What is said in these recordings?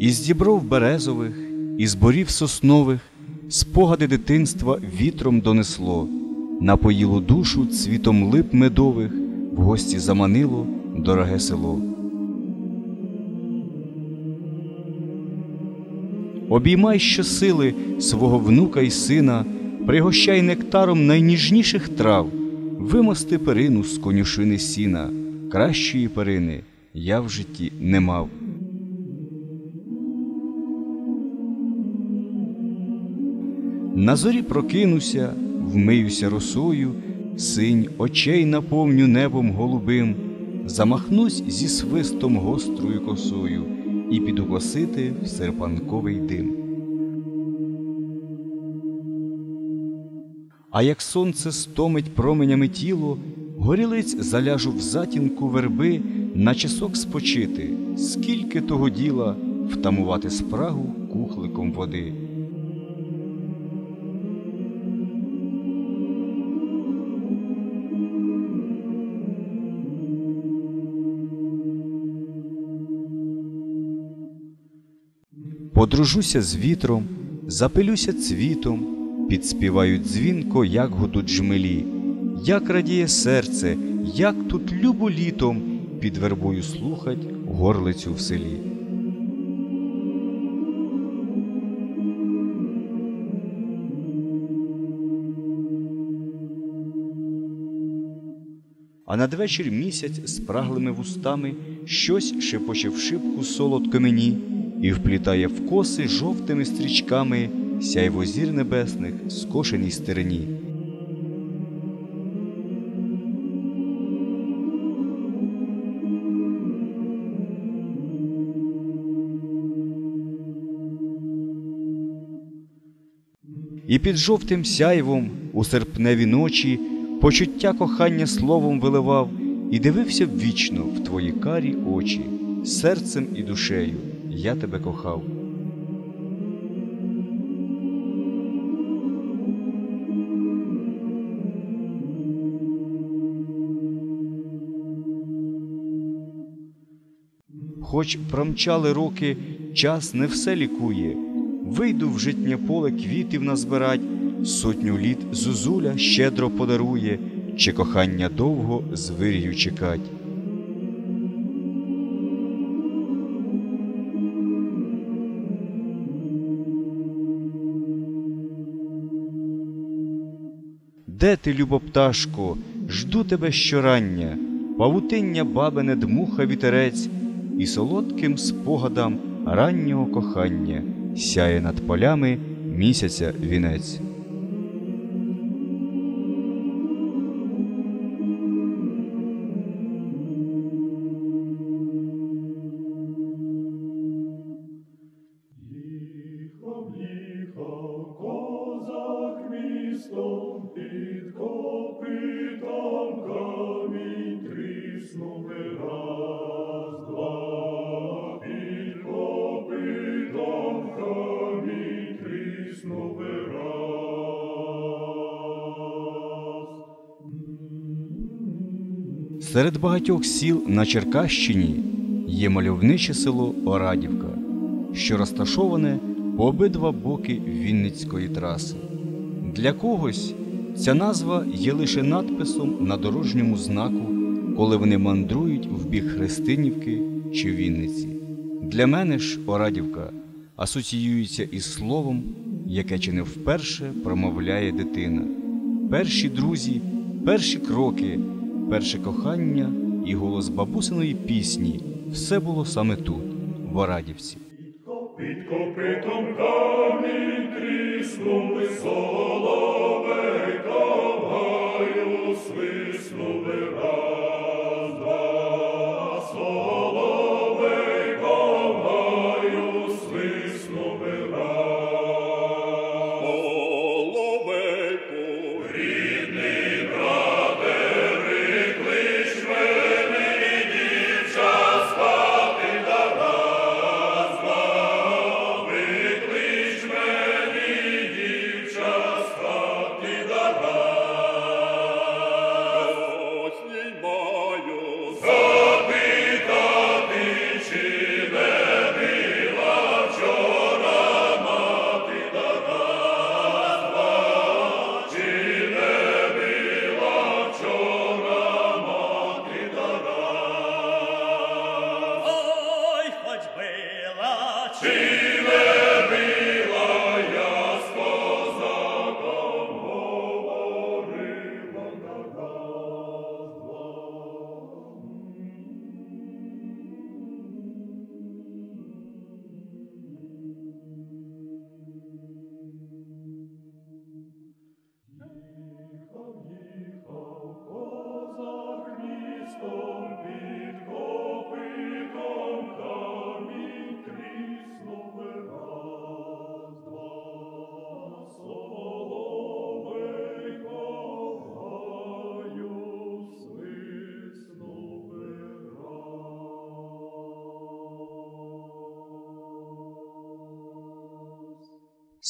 Із дібров березових, із борів соснових, спогади дитинства вітром донесло, напоїло душу цвітом лип медових, в гості заманило дороге село. Обіймай щосили свого внука й сина, пригощай нектаром найніжніших трав, вимости перину з конюшини сіна, кращої перини я в житті не мав. На зорі прокинуся, вмиюся росою, синь очей наповню небом голубим, замахнусь зі свистом гострою косою і піду косити в серпанковий дим. А як сонце стомить променями тіло, горілиць заляжу в затінку верби на часок спочити, скільки того діла втамувати спрагу кухликом води. Подружуся з вітром, запилюся цвітом, підспівають дзвінко, як гудуть жмелі, як радіє серце, як тут любо літом під вербою слухать горлицю в селі. А надвечір місяць спраглими вустами щось шепоче в шибку солодко мені і вплітає в коси жовтими стрічками сяйво зір небесних скошеній стерні. І під жовтим сяйвом у серпневі ночі почуття кохання словом виливав і дивився ввічно в твої карі очі, серцем і душею я тебе кохав. Хоч промчали роки, час не все лікує. Вийду в житнє поле квітів назбирать, сотню літ зузуля щедро подарує, чи кохання довго з вирію чекать. Де ти, любо пташку, жду тебе щорання, павутиння бабине дмуха вітерець, і солодким спогадам раннього кохання сяє над полями місяця вінець. Серед багатьох сіл на Черкащині є мальовниче село Орадівка, що розташоване по обидва боки Вінницької траси. Для когось ця назва є лише надписом на дорожньому знаку, коли вони мандрують в бік Христинівки чи Вінниці. Для мене ж Орадівка асоціюється із словом, яке чи не вперше промовляє дитина. Перші друзі, перші кроки, перше кохання і голос бабусиної пісні все було саме тут, в Орадівці. Під копитом камінь тріснув соловейка, в гаю свиснув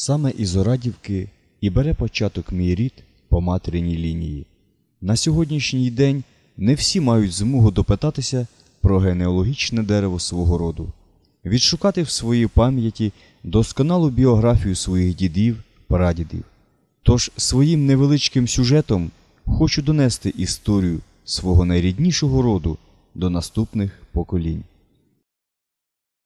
Саме із Орадівки і бере початок мій рід по материній лінії. На сьогоднішній день не всі мають змогу допитатися про генеалогічне дерево свого роду, відшукати в своїй пам'яті досконалу біографію своїх дідів, прадідів. Тож своїм невеличким сюжетом хочу донести історію свого найріднішого роду до наступних поколінь.